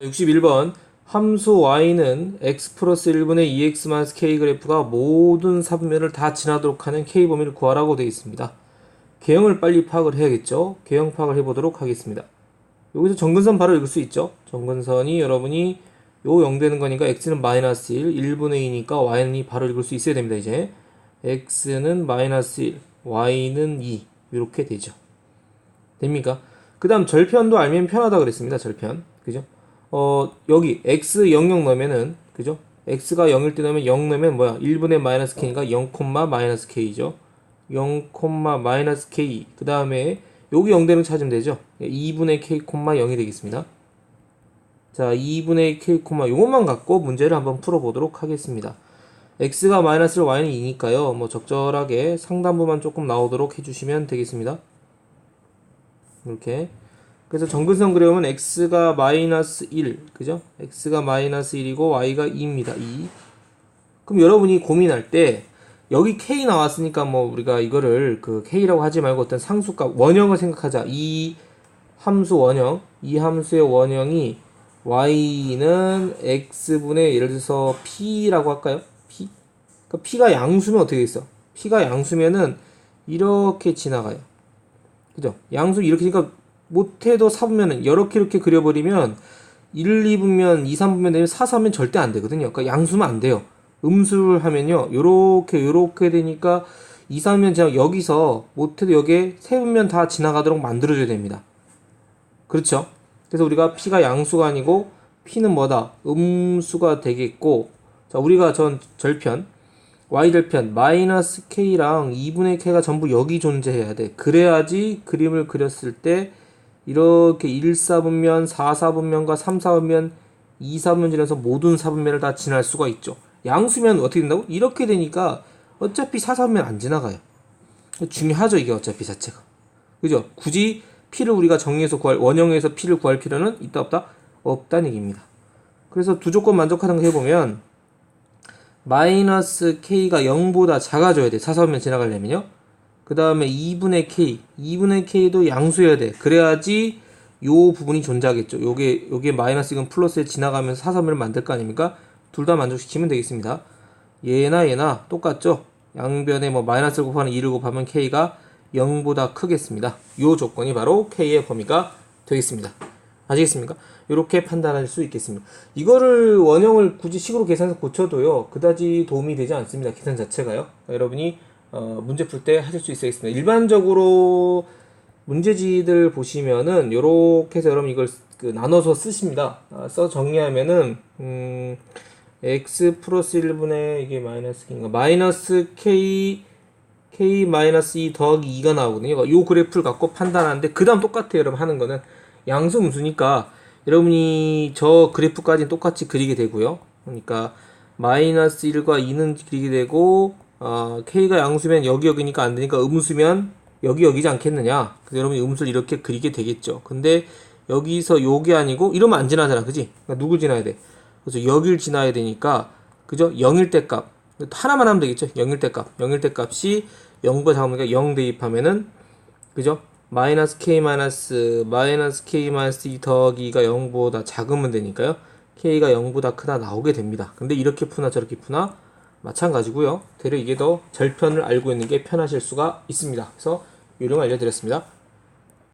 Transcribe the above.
61번 함수 y는 x 플러스 1분의 2x 마이너스 k 그래프가 모든 사분면을 다 지나도록 하는 k 범위를 구하라고 되어 있습니다. 개형을 빨리 파악을 해야겠죠. 개형 파악을 해보도록 하겠습니다. 여기서 정근선 바로 읽을 수 있죠. 정근선이 여러분이 요 0 되는 거니까 x는 마이너스 1, 1분의 2니까 y는 2 바로 읽을 수 있어야 됩니다. 이제 x는 마이너스 1, y는 2 이렇게 되죠. 됩니까? 그 다음 절편도 알면 편하다 그랬습니다. 절편. 그죠? 어, 여기 x 00 넣으면은 그죠? x가 0일 때 넣으면 0 넣으면 뭐야? 1분의 마이너스 k니까 0, 마이너스 k죠. 0, 마이너스 k. 그 다음에 여기 0 되는 거 찾으면 되죠. 2분의 k, 0이 되겠습니다. 자, 2분의 k, 요것만 갖고 문제를 한번 풀어보도록 하겠습니다. x가 마이너스 1, y는 2니까요. 뭐 적절하게 상단부만 조금 나오도록 해주시면 되겠습니다. 이렇게. 그래서 정근선 그려보면 x가 마이너스 1, 그죠? x가 마이너스 1이고 y가 2입니다. 2. 그럼 여러분이 고민할 때 여기 k 나왔으니까 뭐 우리가 이거를 그 k라고 하지 말고 어떤 상수값 원형을 생각하자. 이 함수 원형, 이 함수의 원형이 y는 x분의 예를 들어서 p라고 할까요? p. 그러니까 p가 양수면 어떻게 있어? p가 양수면은 이렇게 지나가요. 그죠? 양수 이렇게 그러니까 못해도 4분면은 이렇게 이렇게 그려버리면 1, 2분면, 2, 3분면 되면 4, 3면 절대 안 되거든요. 그러니까 양수면 안 돼요. 음수를 하면요. 요렇게 요렇게 되니까 2, 3면 제가 여기서 못해도 여기에 세 분면 다 지나가도록 만들어줘야 됩니다. 그렇죠? 그래서 우리가 p가 양수가 아니고 p는 뭐다? 음수가 되겠고 자 우리가 전 절편 y절편 마이너스 k랑 2분의 k가 전부 여기 존재해야 돼. 그래야지 그림을 그렸을 때 이렇게 1, 4분면, 4, 4분면과 3, 4분면, 2, 4분면 지나서 모든 4분면을 다 지날 수가 있죠. 양수면 어떻게 된다고? 이렇게 되니까 어차피 4, 4분면 안 지나가요. 중요하죠, 이게 어차피 자체가. 그죠? 굳이 p를 우리가 정의해서 구할, 원형에서 p를 구할 필요는 있다, 없다? 없다는 얘기입니다. 그래서 두 조건 만족하는 거 해보면, 마이너스 k가 0보다 작아져야 돼. 4, 4분면 지나가려면요. 그 다음에 2분의 k, 2분의 k도 양수여야 돼. 그래야지 요 부분이 존재하겠죠. 요게 요게 마이너스 이건 플러스에 지나가면서 사선을 만들 거 아닙니까? 둘 다 만족시키면 되겠습니다. 얘나 얘나 똑같죠? 양변에 뭐 마이너스를 곱하는 2를 곱하면 k가 0보다 크겠습니다. 요 조건이 바로 k의 범위가 되겠습니다. 아시겠습니까? 이렇게 판단할 수 있겠습니다. 이거를 원형을 굳이 식으로 계산해서 고쳐도요, 그다지 도움이 되지 않습니다. 계산 자체가요. 여러분이 어, 문제 풀 때 하실 수 있겠습니다. 일반적으로 문제지들 보시면은 요렇게 해서 여러분 이걸 그 나눠서 쓰십니다. 아, 써 정리하면은 음, x 플러스 1분의 이게 마이너스 k인가 마이너스 k k 마이너스 2 더하기 2가 나오거든요. 요 그래프를 갖고 판단하는데 그 다음 똑같아요. 여러분 하는 거는 양수 음수니까 여러분이 저 그래프까지는 똑같이 그리게 되고요. 그러니까 마이너스 1과 2는 그리게 되고 어, k가 양수면 여기 여기니까 안 되니까 음수면 여기 여기지 않겠느냐. 그래서 여러분이 음수를 이렇게 그리게 되겠죠. 근데 여기서 요게 아니고 이러면 안 지나잖아. 그지? 그러니까 누구 지나야 돼? 그래서 여길 지나야 되니까 그죠? 0일 때 값. 하나만 하면 되겠죠. 0일 때 값. 0일 때 값이 0보다 작으니까 0 대입하면은 그죠? 마이너스 k 마이너스 마이너스 k 마이너스 2 더하기가 0보다 작으면 되니까요. k가 0보다 크다 나오게 됩니다. 근데 이렇게 푸나 저렇게 푸나 마찬가지고요. 대략 이게 더 절편을 알고 있는 게 편하실 수가 있습니다. 그래서 요령 알려드렸습니다.